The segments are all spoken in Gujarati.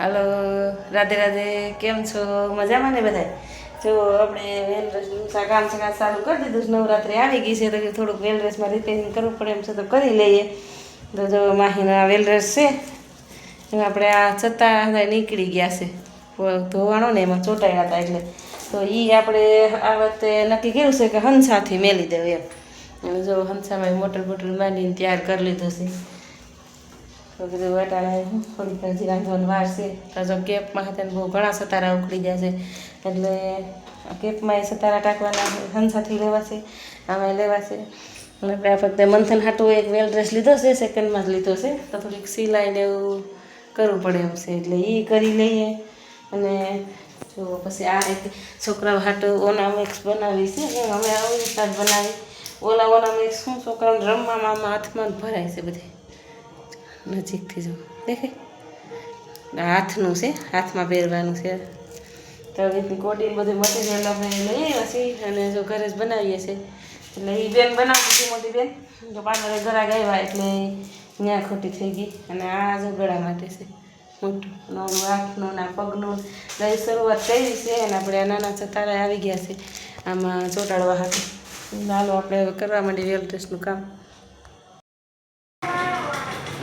હાલો, રાધે રાધે, કેમ છો? મજામાં ને બધા જો, આપણે વેલ ડ્રેસનું કામ સગા ચાલુ કરી દીધું છે. નવરાત્રી આવી ગઈ છે, તો થોડુંક વેલ ડ્રેસમાં રિપેરિંગ કરવું પડે એમ છે, તો કરી લઈએ. તો જો, માહીના વેલ ડ્રેસ છે. એમાં આપણે આ છતાં નીકળી ગયા છે. ધોવાણો ને એમાં ચોંટાયા હતા એટલે. તો એ આપણે આ વખતે નક્કી કર્યું છે કે હંસાથી મેલી દેવું એમ. જો, હંસામાં મોટર બોટલ માંડીને તૈયાર કરી લીધું છે. તો કીધું થોડીક હજી રાંધવાની વાર છે. તો જો કેપમાં હતા બહુ ઘણા સતારા ઉખડી ગયા છે. એટલે કેપમાં એ સતારા ટાંકવાના હંસાથી લેવાશે, આમાં લેવાશે. અને આપણે ફક્ત મંથન હાટું એક વેલ ડ્રેસ લીધો છે, સેકન્ડમાં જ લીધો છે. તો થોડીક સિલાઈ ને એવું કરવું પડે એમ છે. એટલે એ કરી લઈએ. અને જો પછી આ એક છોકરાઓ હાટું ઓનામેક્સ બનાવી છે. એમ અમે આવી રીતના જ બનાવી. ઓલા ઓનામેક્સ શું? છોકરાઓને રમવામાં હાથમાં જ ભરાય છે બધી. નજીકથી જો. દેખાય હાથનું છે, હાથમાં પહેરવાનું છે. તો આવી રીતની બધું મટીરિયલ અમે લઈ આવ્યા છીએ અને જો ઘરે જ બનાવીએ છીએ. એટલે એ બેન બનાવતી હતી મોટી બેન. જો પાંદરે ઘરા ગયા એટલે ત્યાં ખોટી થઈ ગઈ. અને આ જો ગળા માટે છે. મોટું હાથનું ના પગનું દહીં શરૂઆત કરી છે અને આપણે આ નાના સતારા આવી ગયા છે. આમાં ચોંટાડવા હાથે ચાલો આપણે કરવા માંડીએ વેલ ડ્રેસનું કામ.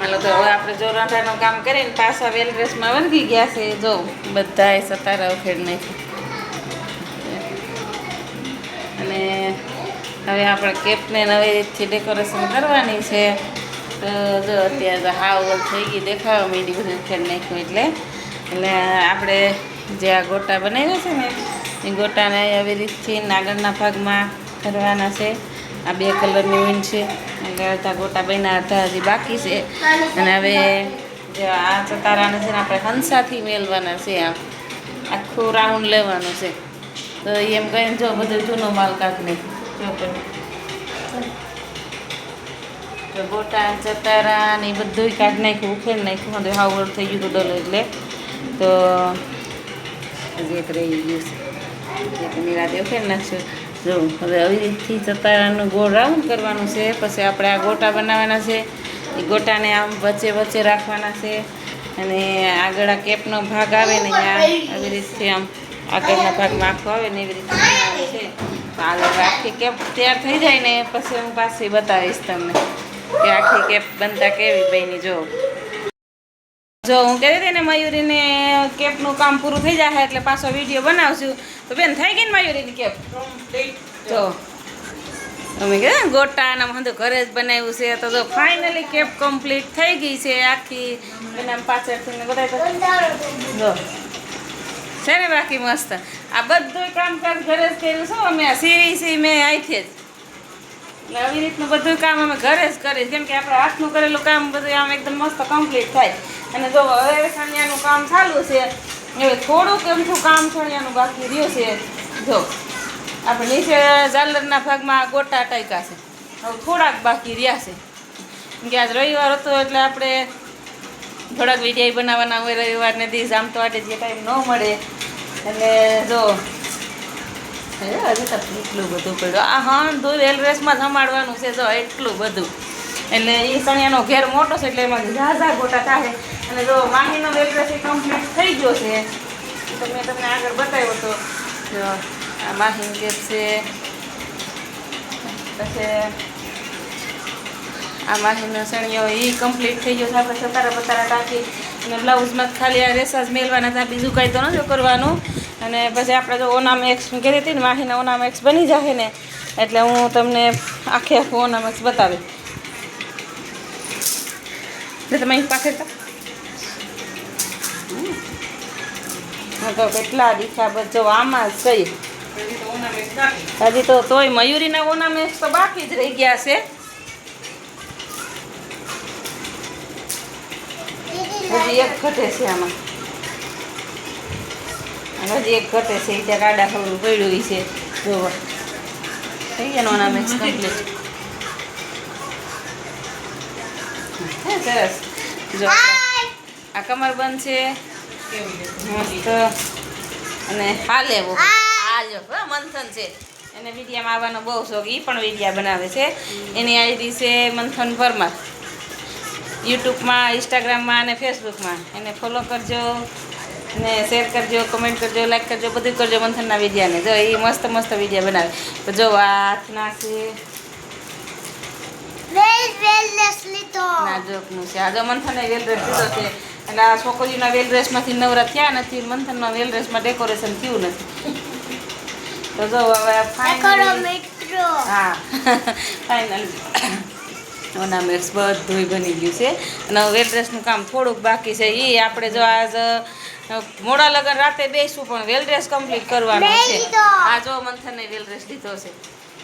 હાલો તો હવે આપણે જો રંધાનું કામ કરીને પાછા વેલ ડ્રેસમાં વળગી ગયા છે, જો બધાએ સતારા ઉખેડ નાખ્યું. અને હવે આપણે કેપને નવી રીતથી ડેકોરેશન કરવાની છે. તો જો અત્યારે તો હાવ થઈ ગઈ દેખાવા માંડી બધું ઉખેડ નાખ્યું એટલે. એટલે આપણે જે આ ગોટા બનાવ્યા છે ને, એ ગોટાને આવી રીતથી આગળના ભાગમાં કરવાના છે. આ બે કલરની વીણ છે. એટલે અડધા ગોટા બન્યા, અડધા હજી બાકી છે. અને હવે આ ચતારાને છે ને આપણે હંસાથી મેળવાના છે આમ આખું રાઉન્ડ લેવાનું છે. તો એમ કહીને જો બધો જૂનો માલ કાઢને જો ગોટા ચતારા ને બધું કાઢ નાખ્યું ઉખેર નાખ્યું. હવે હાવડ થઈ ગયું ડોલો એટલે. તો એક રહી ગયું છે. નિરાતે ઉખેડ નાખશું જો, હવે આવી રીતથી ચતારાનું ગોળ રાઉન્ડ કરવાનું છે, પછી આપણે આ ગોટા બનાવવાના છે. એ ગોટાને આમ વચ્ચે વચ્ચે રાખવાના છે અને આગળ આ કેપનો ભાગ આવે ને આ આવી રીતથી આમ આગળના ભાગમાં આખો આવે ને એવી રીતે બનાવવાનું છે. આગળ આખી કેપ તૈયાર થઈ જાય ને પછી હું પાછી બતાવીશ તમને કે આખી કેપ બનતા કેવી બની, જો. જો હું કહી હતી ને મયુરીને કેપનું કામ પૂરું થઈ જાય એટલે પાછો વીડિયો બનાવશું. તો બેન, થઈ ગઈ ને મયુરીની કેપ જો. અમે કીધું ને ગોટા અને બધું ઘરે જ બનાવ્યું છે. તો જો ફાઇનલી કેપ કમ્પ્લીટ થઈ ગઈ છે આખી. એના પાછળથી ને બધા જો. છે ને બાકી મસ્ત. આ બધું કામકાજ ઘરે જ કર્યું છું અમે. આ સીવી સી મેં અહીંથી જ. એટલે આવી રીતનું બધું કામ અમે ઘરે જ કરીએ કેમ કે આપણે હાથનું કરેલું કામ બધું આમ એકદમ મસ્ત કમ્પ્લીટ થાય. અને જો હવે સણિયાનું કામ ચાલુ છે, હવે થોડુંક એમથું કામ સણિયાનું બાકી રહ્યું છે, જો. આપણે નીચે ઝાલરના ભાગમાં ગોટા ટાંક્યા છે. હવે થોડાક બાકી રહ્યા છે. કેમ કે આજ રવિવાર હતો એટલે આપણે થોડાક વિડીયા બનાવવાના હોય રવિવારને દિવસ, આમ તો આજે જે ટાઈમ ન મળે. એટલે જો તો એટલું બધું પડ્યું. આ હા દો રેલવેસમાં જમાડવાનું છે જો એટલું બધું. એટલે એ સણિયાનો ઘેર મોટો છે, એટલે એમાં ઝાઝા ગોટા થાય અને જો માહીનો રેલવેસ એ કમ્પ્લીટ થઈ ગયો છે. તો મેં તમને આગળ બતાવ્યો હતો આ માહીન કેપ છે. પછી આ માહીનો સણિયો એ કમ્પ્લીટ થઈ ગયો છે. આપણે સતારા બતારા ટાંકી અને બ્લાઉઝમાં ખાલી આ રેસાસ મેળવાના હતા બીજું કંઈ તો નથી કરવાનું. અને પછી આપણે જો ઓનામેક્સ કરી હતી ને માહીના ઓનામેક્સ બની જશે ને એટલે હું તમને આખે આખું ઓનામેક્સ બતાવી તમે અહીં પાસે તો કેટલા દીખા બચો જો આમાં જ સહી હજી તો તોય મયુરીના ઓનામેક્સ તો બાકી જ રહી ગયા છે. હજી એક ઘટે છે આમાં. અને હજી એક ઘટે છે ત્યાં કાડા ખબર પડ્યું છે જોવા. થઈ ગયા ઓનામેક્સ કમ્પ્લીટ હે સરસ. જો. આ કમરબંધ છે. મસ્ત. અને હાલે એવો આ જો મંથન છે. એને વિડીયામાં આવવાનો બહુ શોખ એ પણ વિડીયા બનાવે છે. એની આઈડી છે મંથન પરમાર યુટ્યુબમાં ઇન્સ્ટાગ્રામમાં અને ફેસબુકમાં. એને ફોલો કરજો ને શેર કરજો કમેન્ટ કરજો લાઈક કરજો બધું કરજો મંથનના વિડીયાને. જો એ મસ્ત મસ્ત વિડીયા બનાવે. તો જો આ હાથના છે. આ જો મંથને વેલ ડ્રેસ દીધો છે. એટલે આ છોકરીના વેલ ડ્રેસમાંથી નવરા થયા નથી. મંથનના વેલ ડ્રેસમાં ડેકોરેશન થયું નથી. તો જો હવે કરો હા ફાઇનલ ઓર્નામેન્ટ્સ બધું બની ગયું છે. અને વેલ ડ્રેસનું કામ થોડુંક બાકી છે. એ આપણે જો આજ મોડા લગન રાતે બેસું પણ વેલ ડ્રેસ કમ્પ્લીટ કરવાનો છે. આ જો મંથને વેલ ડ્રેસ લીધો છે.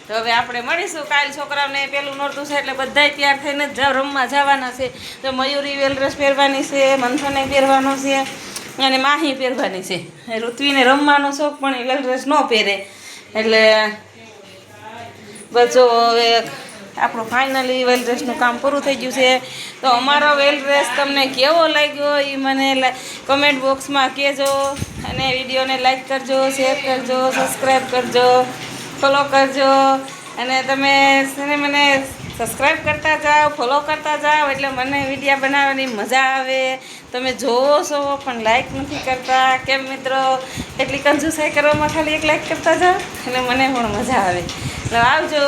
તો હવે આપણે મળીશું કાલ છોકરાઓને. પેલું નોરતું છે એટલે બધાય તૈયાર થઈને જ રમવા જવાના છે. તો મયુરી વેલ ડ્રેસ પહેરવાની છે મંથને પહેરવાનો છે અને માહી પહેરવાની છે. ઋત્વીને રમવાનો શોખ પણ એ વેલ ડ્રેસ ન પહેરે. એટલે બસ હવે આપણું ફાઇનલી વેલ ડ્રેસનું કામ પૂરું થઈ ગયું છે. તો અમારો વેલ ડ્રેસ તમને કેવો લાગ્યો એ મને કમેન્ટ બોક્સમાં કહેજો અને વિડીયોને લાઇક કરજો શેર કરજો સબસ્ક્રાઈબ કરજો ફોલો કરજો. અને તમે છે મને સબસ્ક્રાઈબ કરતા જાઓ ફોલો કરતા જાઓ, એટલે મને વિડીયા બનાવવાની મજા આવે. તમે જોવો છો, પણ લાઇક નથી કરતા. કેમ મિત્રો? એટલી કંજુસાઈ કરવામાં ખાલી એક લાઇક કરતા જાઓ એટલે મને પણ મજા આવે. એટલે આવજો.